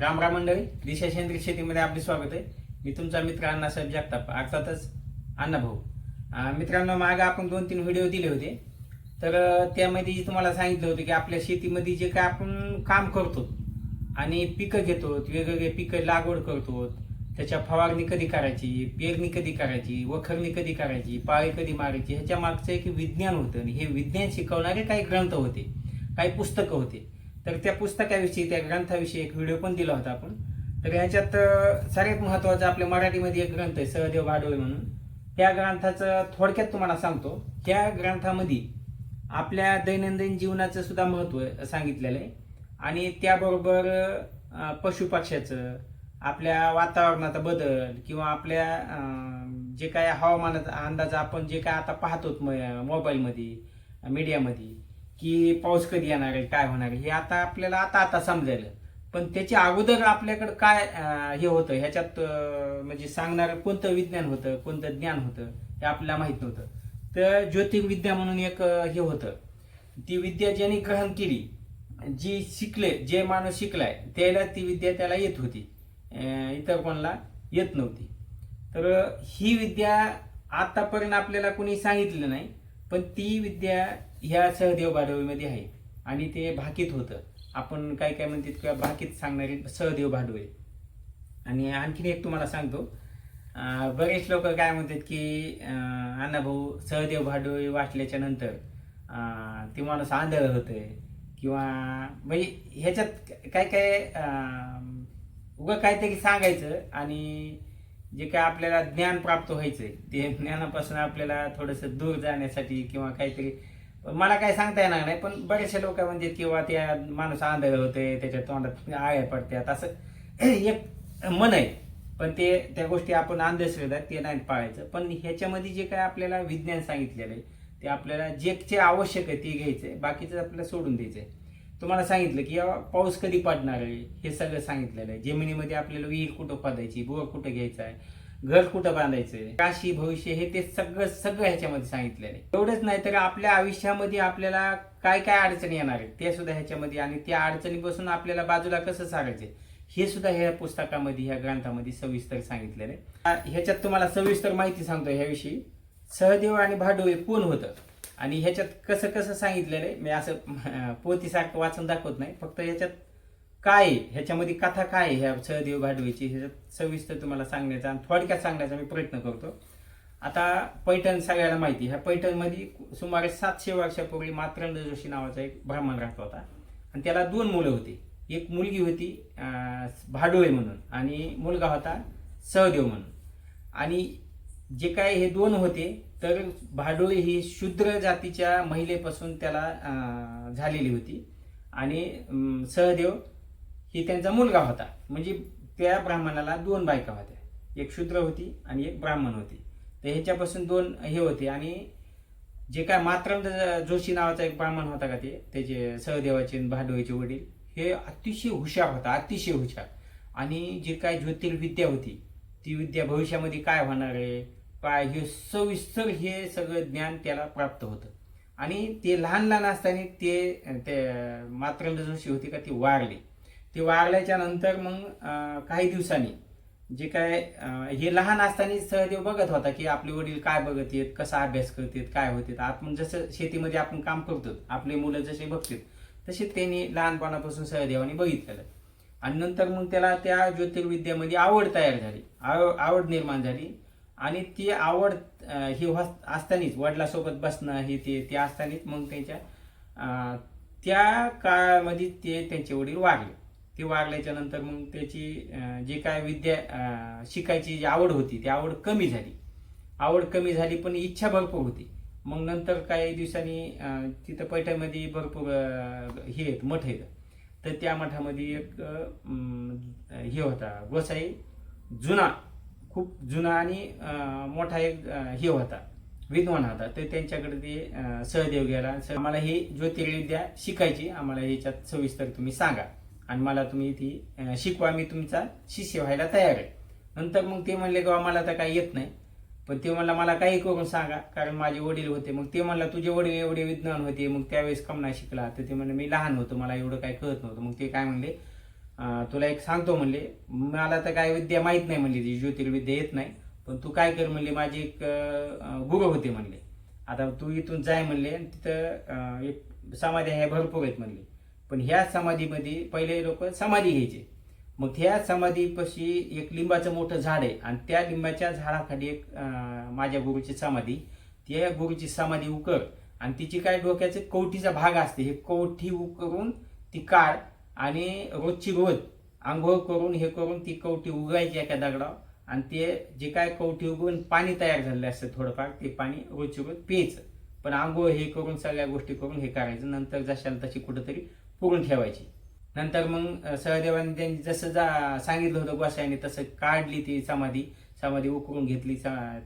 राम राम मंडळी दिशा सेंद्रिय शेतीमध्ये आपले स्वागत आहे. मी तुमचा मित्र अण्णासाहेब जगताप अर्थातच अण्णा भाऊ. मित्रांनो मागे आपण दोन तीन व्हिडिओ दिले होते. तर त्यामध्ये त्यामध्ये तुम्हाला सांगितलं होतं की आपल्या शेतीमध्ये जे काय आपण काम करतो आणि पिकं घेतो वेगवेगळे पिकं लागवड करतो त्याच्या फवारणी कधी करायची पेरणी कधी करायची वखरणी कधी करायची पाळी कधी मारायची ह्याच्या मागचं एक विज्ञान होतं. आणि हे विज्ञान शिकवणारे काही ग्रंथ होते काही पुस्तकं होते. तर त्या पुस्तकाविषयी त्या ग्रंथाविषयी एक व्हिडिओ पण दिला होता आपण. तर ह्याच्यात सगळ्यात महत्वाचं आपल्या मराठीमध्ये एक ग्रंथ आहे सहदेव भाडोळे म्हणून. त्या ग्रंथाचं थोडक्यात तुम्हाला सांगतो. त्या ग्रंथामध्ये आपल्या दैनंदिन जीवनाचं सुद्धा महत्त्व सांगितलेलं आहे. आणि त्याबरोबर पशुपक्ष्याचं आपल्या वातावरणाचा बदल किंवा आपल्या जे काय हवामानाचा अंदाज आपण जे काय आता पाहतो मोबाईलमध्ये मीडियामध्ये की पाऊस कधी येणार आहे काय होणार आहे हे आता आपल्याला आता आता समजायला. पण त्याच्या अगोदर आपल्याकडं काय हे होतं ह्याच्यात म्हणजे सांगणारं कोणतं विज्ञान होतं कोणतं ज्ञान होतं हे आपल्याला माहीत नव्हतं. तर ज्योतिर्विद्या म्हणून एक हे होतं. ती विद्या ज्यांनी ग्रहण केली जी शिकले जे माणूस शिकलाय त्याला ती विद्या त्याला येत होती. इतर कोणाला येत नव्हती. तर ही विद्या आतापर्यंत आपल्याला कोणी सांगितलं नाही. पण ती विद्या ह्या सहदेव भाडवळीमध्ये आहे. आणि ते भाकीत होतं. आपण काय काय म्हणतात किंवा भाकीत सांगणारे सहदेव भाडवळे. आणि आणखीन एक तुम्हाला सांगतो. बरेच लोक काय म्हणतात की अण्णाभाऊ सहदेव भाडवळे वाचल्याच्या नंतर अं, ते माणूस आंधळ होतंय. किंवा म्हणजे ह्याच्यात काय काय उगं काहीतरी सांगायचं आणि जे काय आपल्याला ज्ञान प्राप्त व्हायचंय ते ज्ञानापासून आपल्याला थोडंसं दूर जाण्यासाठी किंवा काहीतरी मला काय सांगता येणार नाही पण बरेचसे लोक म्हणजे किंवा त्या माणूस आंधळ होते त्याच्या तोंडात आळ्या पडतात. असं एक मन आहे पण ते त्या गोष्टी आपण अंधश्रद्धा ते नाही पाळायचं. पण ह्याच्यामध्ये जे काय आपल्याला विज्ञान सांगितलेलं आहे ते आपल्याला जे जे आवश्यक आहे ते घ्यायचंय बाकीचं आपल्याला सोडून द्यायचंय. तुम्हाला सांगितलं की या पाऊस कधी पडणार आहे? हे सगळं सांगितलेलं आहे. जमिनीमध्ये आपल्याला विहीर कुठं पाडायची बोर कुठं घ्यायचा आहे घर कुठं बांधायचंय काशी भविष्य हे ते सगळं सगळं ह्याच्यामध्ये सांगितलेलं आहे. एवढंच नाही तर आपल्या आयुष्यामध्ये आपल्याला काय काय अडचणी येणार आहेत? ते सुद्धा ह्याच्यामध्ये आणि त्या अडचणीपासून आपल्याला बाजूला कसं सारायचे हे सुद्धा ह्या पुस्तकामध्ये ह्या ग्रंथामध्ये सविस्तर सांगितलेलं आहे. ह्याच्यात तुम्हाला सविस्तर माहिती सांगतो ह्याविषयी. सहदेव आणि भाडोळे कोण होतं? आणि ह्याच्यात कसं कसं सांगितलेलं आहे? मी असं अं, पोथीसारखं वाचून दाखवत नाही. फक्त ह्याच्यात काय आहे? ह्याच्यामध्ये कथा काय आहे? ह्या सहदेव भाडवेची? ह्याच्यात सविस्तर तुम्हाला सांगण्याचा आणि थोडक्यात सांगण्याचा मी प्रयत्न करतो. आता पैठण सगळ्याला माहिती ह्या पैठणमध्ये सुमारे सातशे वर्षापूर्वी मात्रंद जोशी नावाचा एक ब्राह्मण राहत होता. आणि त्याला दोन मुलं होती. एक मुलगी होती भाडोळे म्हणून आणि मुलगा होता सहदेव म्हणून. आणि जे काय हे दोन होते तर भाडोळी ही शूद्र जातीच्या महिलेपासून त्याला झालेली होती. आणि सहदेव ही त्यांचा मुलगा होता. म्हणजे त्या ब्राह्मणाला दोन बायका होत्या. एक शूद्र होती आणि एक ब्राह्मण होती. तर ह्याच्यापासून दोन हे होते. आणि जे काय मात्रम जोशी नावाचा एक ब्राह्मण होता का ते त्याचे सहदेवाचे भाडोळीचे वडील हे अतिशय हुशार होता अतिशय हुशार. आणि जे काय ज्योतिर्विद्या होती ती विद्या भविष्यामध्ये काय होणार आहे? काय हे सविस्तर हे सगळं ज्ञान त्याला प्राप्त होतं. आणि ते लहान लहान असताना ते ते मात्र जोशी होती का ती वारली. ते वारल्याच्या नंतर मग काही दिवसांनी जे काय हे लहान असताना सहदेव बघत होता की आपले वडील काय बघत आहेत कसा अभ्यास करतात काय होतात आपण जसं शेतीमध्ये आपण काम करतो आपले मुलं जसे बघतात तसे त्यांनी लहानपणापासून सहदेवाने बघितलेलं. आणि नंतर मग त्याला त्या ज्योतिर्विद्यामध्ये आवड तयार झाली. आव- आवड निर्माण झाली. आणि ती आवड ही असतानीच असतानाच वडिलासोबत बसणं हे ते ते असतानाच मग त्यांच्या त्या काळामध्ये ते त्यांचे वडील वागले ते वागल्याच्या नंतर मग त्याची जे काय विद्या शिकायची जी आवड होती ती आवड कमी झाली. आवड कमी झाली पण इच्छा भरपूर होती. मग नंतर काही दिवसांनी तिथं पैठणमध्ये भरपूर हे आहेत मठ आहेत. तर त्या मठामध्ये एक हे होता गोसाई जुना खूप जुना आणि मोठा एक हे होता विद्वान होता. तर त्यांच्याकडे ते सहदेव गेला. आम्हाला ही ज्योतिर्विद्या शिकायची. आम्हाला ह्याच्यात सविस्तर तुम्ही सांगा. आणि मला तुम्ही ती शिकवा. मी तुमचा शिष्य व्हायला तयार आहे. नंतर मग ते म्हणले की मला तर काही येत नाही. पण ते म्हणला मला काही करून सांगा. कारण माझे वडील होते. मग ते म्हणला तुझे वडील एवढे विद्वान होते. मग त्यावेळेस कमना शिकला. तर ते म्हणलं मी लहान होतो. मला एवढं काही कळत नव्हतं. मग ते काय म्हणले तुला एक सांगतो म्हणले मला तर काय विद्या माहीत नाही म्हणली ती ज्योतिर्विद्या येत नाही. पण तू काय कर म्हणले माझी एक गुरु होते म्हणले. आता तू इथून जाय म्हणले आणि तिथं एक समाधी आहे भरपूर आहेत म्हणले. पण ह्या समाधीमध्ये पहिले लोक समाधी घ्यायचे. मग ह्या समाधीपाशी एक लिंबाचं मोठं झाड आहे आणि त्या लिंबाच्या झाडाखाली एक माझ्या गुरुची समाधी. त्या गुरुची समाधी उकर आणि तिची काय डोक्याचे कवटीचा भाग असते. हे कवठी उकरून ती काढ आणि रोजची रोज आंघोळ करून हे करून ती कवटी उगायची एका दगडावर. आणि ते जे काय कवठी उगवून पाणी तयार झालेलं असतं थोडंफार ते पाणी रोजची रोज प्यायचं पण आंघोळ हे करून सगळ्या गोष्टी करून हे करायचं. नंतर जशाला तशी कुठंतरी पुरून ठेवायची. नंतर मग सहदेवाने त्यांनी जसं जा सांगितलं होतं गोसाईने तसं काढली ती समाधी. समाधी उकरून घेतली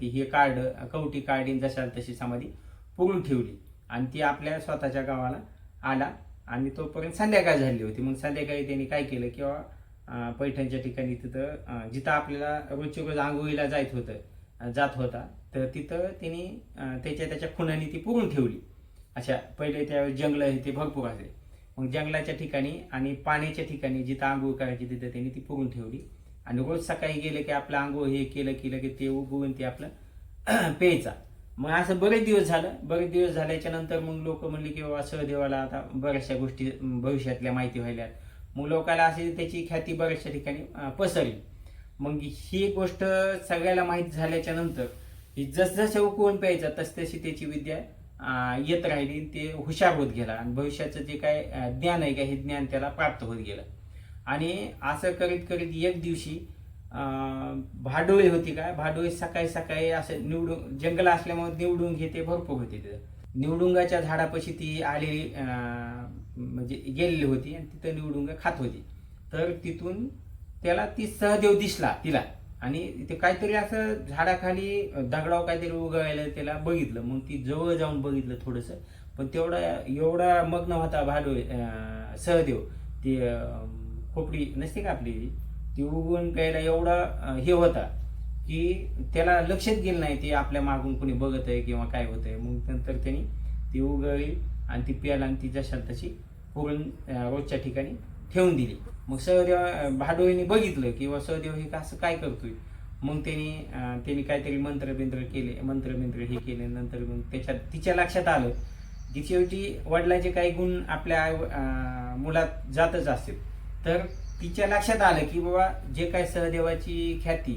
ती हे काढ कवटी काढीन जशाला तशी समाधी पुरून ठेवली. आणि ती आपल्या स्वतःच्या गावाला आला. आणि तोपर्यंत संध्याकाळ झाली होती. मग संध्याकाळी त्यांनी काय केलं किंवा पैठणच्या ठिकाणी तिथं जिथं आपल्याला रोजच्या रोज आंघोळीला जायचं होतं जात होता तर तिथं त्यांनी त्याच्या त्याच्या खुणाने ती पुरून ठेवली. अशा पहिले त्यावेळेस जंगल हे ते भरपूर असे. मग जंगलाच्या ठिकाणी आणि पाण्याच्या ठिकाणी जिथं आंघोळ करायची तिथं त्यांनी ती पुरून ठेवली. आणि रोज सकाळी गेलं की आपलं आंघोळ हे केलं केलं की ते उगवून ते आपलं प्यायचा. मग असं बरेच दिवस झालं. बरेच दिवस झाल्याच्यानंतर मग लोक म्हणले की बाबा सहदेवाला आता बऱ्याचशा गोष्टी भविष्यातल्या माहिती व्हायल्यात मग लोकांना अशी त्याची ख्याती बऱ्याचशा ठिकाणी पसरली. मग ही गोष्ट सगळ्याला माहीत झाल्याच्यानंतर ही जसजसं उकवून प्यायचं तस तशी त्याची विद्या येत राहिली ते हुशार होत गेला. आणि भविष्याचं जे काय ज्ञान आहे का हे ज्ञान त्याला प्राप्त होत गेलं. आणि असं करीत करीत एक दिवशी भाडोळी होती काय भाडोळी सकाळी सकाळी असं निवडून जंगल असल्यामुळे निवडून घेते भरपूर होते तिथं. निवडुंगाच्या झाडापाशी ती आलेली म्हणजे गेलेली होती आणि तिथं निवडुंग खात होती. तर तिथून त्याला ती सहदेव दिसला तिला. आणि ते काहीतरी असं झाडाखाली दगडाव काहीतरी उगवायला त्याला बघितलं. मग ती जवळ जाऊन बघितलं थोडंसं. पण तेवढा एवढा मग्न होता भाडोळी सहदेव. ती खोपडी नसते का आपली? ती उगवून प्यायला एवढा हे होता की त्याला लक्षात गेलं नाही ते आपल्या मागून कोणी बघत आहे किंवा काय होत आहे मग नंतर त्यांनी ती उगळली आणि ती प्यायला आणि ती शांताची तशी पुरण रोजच्या ठिकाणी ठेवून दिली. मग सहदेव भाडोळीने बघितलं किंवा सहदेव हे असं काय करतोय? मग त्यांनी त्यांनी काहीतरी मंत्रबिंत्र केले मंत्रबिंत्र हे केले नंतर मग त्याच्यात तिच्या लक्षात आलं की शेवटी वडिलांचे काही गुण आपल्या आई- मुलात जातच असतील. तर तिच्या लक्षात आलं की बाबा जे काय सहदेवाची ख्याती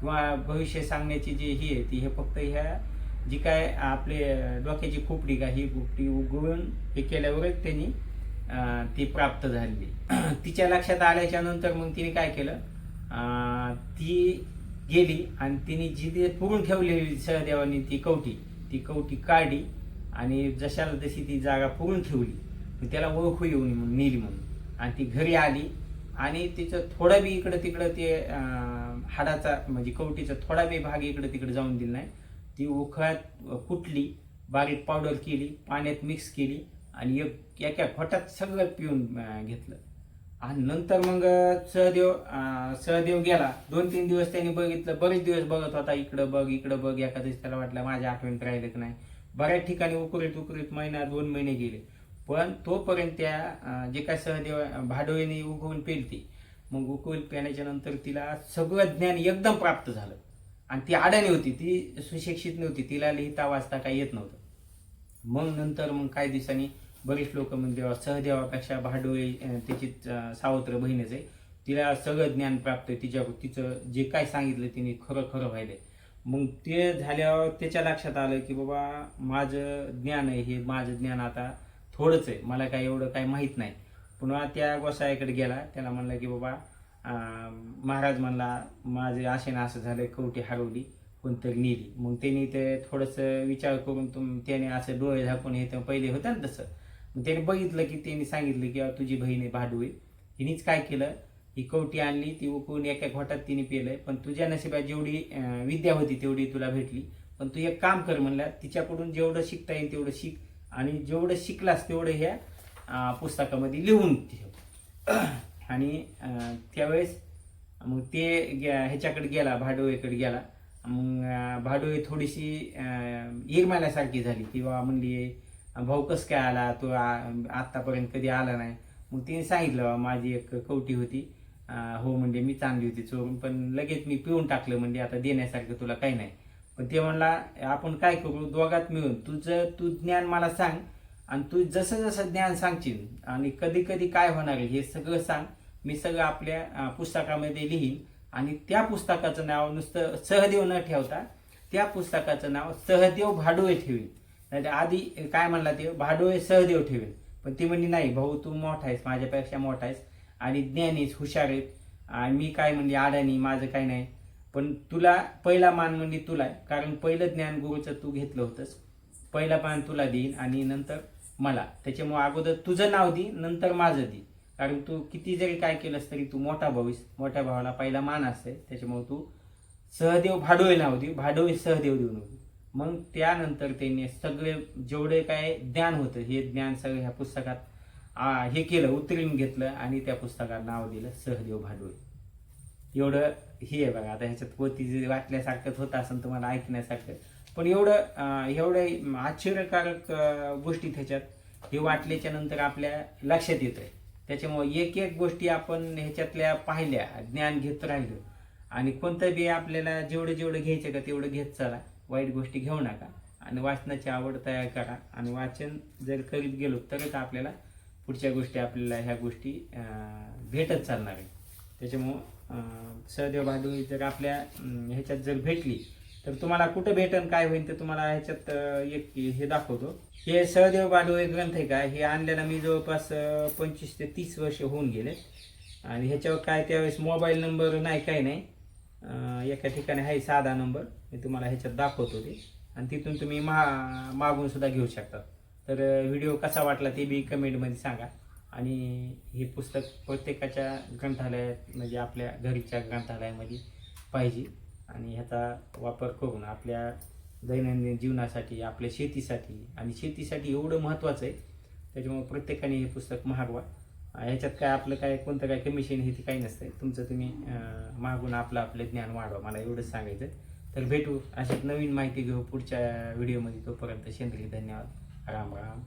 किंवा भविष्य सांगण्याची जी ही आहे ती हे फक्त ह्या जी काय आपले डोक्याची खोपडी का ही खोपडी उघडून हे केल्यावरच त्यांनी ती प्राप्त झालेली. तिच्या लक्षात आल्याच्यानंतर मग तिने काय केलं? ती गेली आणि तिने जी ते पुरून ठेवलेली सहदेवानी ती कवटी ती कवटी काढली आणि जशाला तशी ती जागा पुरून ठेवली. त्याला ओळखू येऊन म्हणून नेली म्हणून. आणि ती घरी आली. आणि तिचं थोडं बी इकडं तिकडं ते हाडाचा म्हणजे कवटीचा थोडा बी भाग इकडं तिकडं जाऊन दिला नाही. ती उखळात कुटली बारीक पावडर केली पाण्यात मिक्स केली आणि एक एका खोट्यात सगळं पिऊन घेतलं. आणि नंतर मग सहदेव सहदेव गेला. दोन तीन दिवस त्यांनी बघितलं. बरेच दिवस बघत होता इकडं बघ इकडं बघ एका त्याला वाटलं माझ्या आठवणीत राहिलं की नाही. बऱ्याच ठिकाणी उकरीत उकरीत महिना दोन महिने गेले. पण तोपर्यंत त्या जे काय सहदेव भाडोळीने उगवून पेलती मग उकवून पेण्याच्या नंतर तिला सगळं ज्ञान एकदम प्राप्त झालं. आणि ती अडाणी होती ती सुशिक्षित नव्हती तिला लिहिता वाचता काही येत नव्हतं. मग नंतर मग काही दिवसांनी बरेच लोक म्हणजे सहदेवापेक्षा भाडोळी अं, त्याची सावत्र बहिणीच आहे. तिला सगळं ज्ञान प्राप्त आहे तिच्या तिचं जे काय सांगितलं तिने खरं खरं व्हायलंय. मग ते झाल्यावर त्याच्या लक्षात आलं की बाबा माझं ज्ञान आहे हे माझं ज्ञान आता थोडंच आहे. मला काय एवढं काय माहीत नाही. पुन्हा त्या गोसाळ्याकडे गेला. त्याला म्हणलं की बाबा महाराज म्हणला माझे असे ना असं झालं कवटी हरवली कोणतरी नेली. मग त्यांनी ते थोडंसं विचार करून तुम त्याने असं डोळे झाकून हे ते पहिले होतं ना तसं. मग त्याने बघितलं की त्यांनी सांगितलं की तुझी बहीण आहे भाडू आहे. तिनेच काय केलं? ही कवटी आणली ती उकळून एका घोटात तिने पिलंय. पण तुझ्या नशिबात जेवढी विद्या होती तेवढी तुला भेटली. पण तू एक काम कर म्हणला तिच्याकडून जेवढं शिकता येईल तेवढं शिक. आणि जेवढं शिकलास तेवढं ह्या पुस्तकामध्ये लिहून ठेव. आणि त्यावेळेस मग ते ह्याच्याकडे गेला भाडोळीकडे गेला. मग भाडोळी थोडीशी इरमाल्यासारखी झाली. किंवा म्हणली भाऊ कस काय आला? तो आत्तापर्यंत कधी आला नाही. मग तिने सांगितलं माझी एक कवटी होती. हो म्हणजे मी चांगली होती चोरून पण लगेच मी पिऊन टाकलं म्हणजे आता देण्यासारखं तुला काही नाही. पण ते म्हणला आपण काय करू? दोघात मिळून. तुझं तू ज्ञान मला सांग आणि तू जसं जसं ज्ञान सांगशील आणि कधी कधी काय होणार आहे हे सगळं सांग. मी सगळं आपल्या पुस्तकामध्ये लिहीन आणि त्या पुस्तकाचं नाव नुसतं सहदेव न ठेवता त्या पुस्तकाचं नाव सहदेव भाडोळे ठेवीन नाही आधी काय म्हणला ते? भाडोळे सहदेव ठेवेल. पण ती म्हणली नाही भाऊ तू मोठा आहेस माझ्यापेक्षा मोठा आहेस आणि ज्ञानीस हुशार आहेत आणि मी काय म्हणली अडाणी माझं काय नाही. पण तुला पहिला मान म्हणजे तुला आहे. कारण पहिलं ज्ञान गुरुचं तू घेतलं होतंस. पहिला मान तुला देईन आणि नंतर मला. त्याच्यामुळे अगोदर तुझं नाव दे नंतर माझं दे. कारण तू किती जरी काय केलंस तरी तू मोठा भाऊस मोठ्या भावाला पहिला मान असते. त्याच्यामुळे तू सहदेव भाडोळे नाव दे. भाडोळे सहदेव देऊ नको मग त्यानंतर त्यांनी सगळे जेवढे काय ज्ञान होतं हे ज्ञान सगळं ह्या पुस्तकात आ, हे केलं उतरून घेतलं आणि त्या पुस्तकात नाव दिलं सहदेव भाडोळे. एवढं हे आहे बघा आता ह्याच्यात पोती जे वाटल्यासारखंच होतं असं तुम्हाला ऐकण्यासारखं पण एवढं एवढं आश्चर्यकारक गोष्टी त्याच्यात हे वाटल्याच्या नंतर आपल्या लक्षात येत आहे त्याच्यामुळे एक एक गोष्टी आपण ह्याच्यातल्या पाहिल्या ज्ञान घेत राहिलो आणि कोणतं बी आपल्याला जेवढं जेवढं घ्यायचं का तेवढं घेत चला वाईट गोष्टी घेऊ नका आणि वाचनाची आवड तयार करा आणि वाचन जर करीत गेलो तरच आपल्याला पुढच्या गोष्टी आपल्याला ह्या गोष्टी भेटत चालणार आहे त्याच्यामुळं सहदेव बहादुरी जर आपल्या ह्याच्यात जर भेटली तर तुम्हाला कुठं भेटन काय होईल ते तुम्हाला ह्याच्यात एक हे दाखवतो. हे सहदेव बहादुरी ग्रंथ आहे का? हे आणलेला मी जवळपास पंचवीस ते तीस वर्ष होऊन गेले. आणि ह्याच्यावर काय त्यावेळेस मोबाईल नंबर नाही काही नाही. एका ठिकाणी आहे साधा नंबर. मी तुम्हाला ह्याच्यात दाखवतो ते. आणि तिथून तुम्ही मा मागून सुद्धा घेऊ शकता. तर व्हिडिओ कसा वाटला ते बी कमेंटमध्ये सांगा. आणि हे पुस्तक प्रत्येकाच्या ग्रंथालयात म्हणजे आपल्या घरीच्या ग्रंथालयामध्ये पाहिजे. आणि ह्याचा वापर करून आपल्या दैनंदिन जीवनासाठी आपल्या शेतीसाठी आणि शेतीसाठी एवढं महत्त्वाचं आहे त्याच्यामुळे प्रत्येकाने हे पुस्तक महागवा ह्याच्यात काय आपलं काय कोणतं काय कमिशन हे ते काही नसतं तुमचं तुम्ही मागून आपलं आपलं ज्ञान वाढवा. मला एवढंच सांगायचं तर भेटू अशात नवीन माहिती घेऊ पुढच्या व्हिडिओमध्ये. तोपर्यंत सेंद्रिय धन्यवाद. राम राम.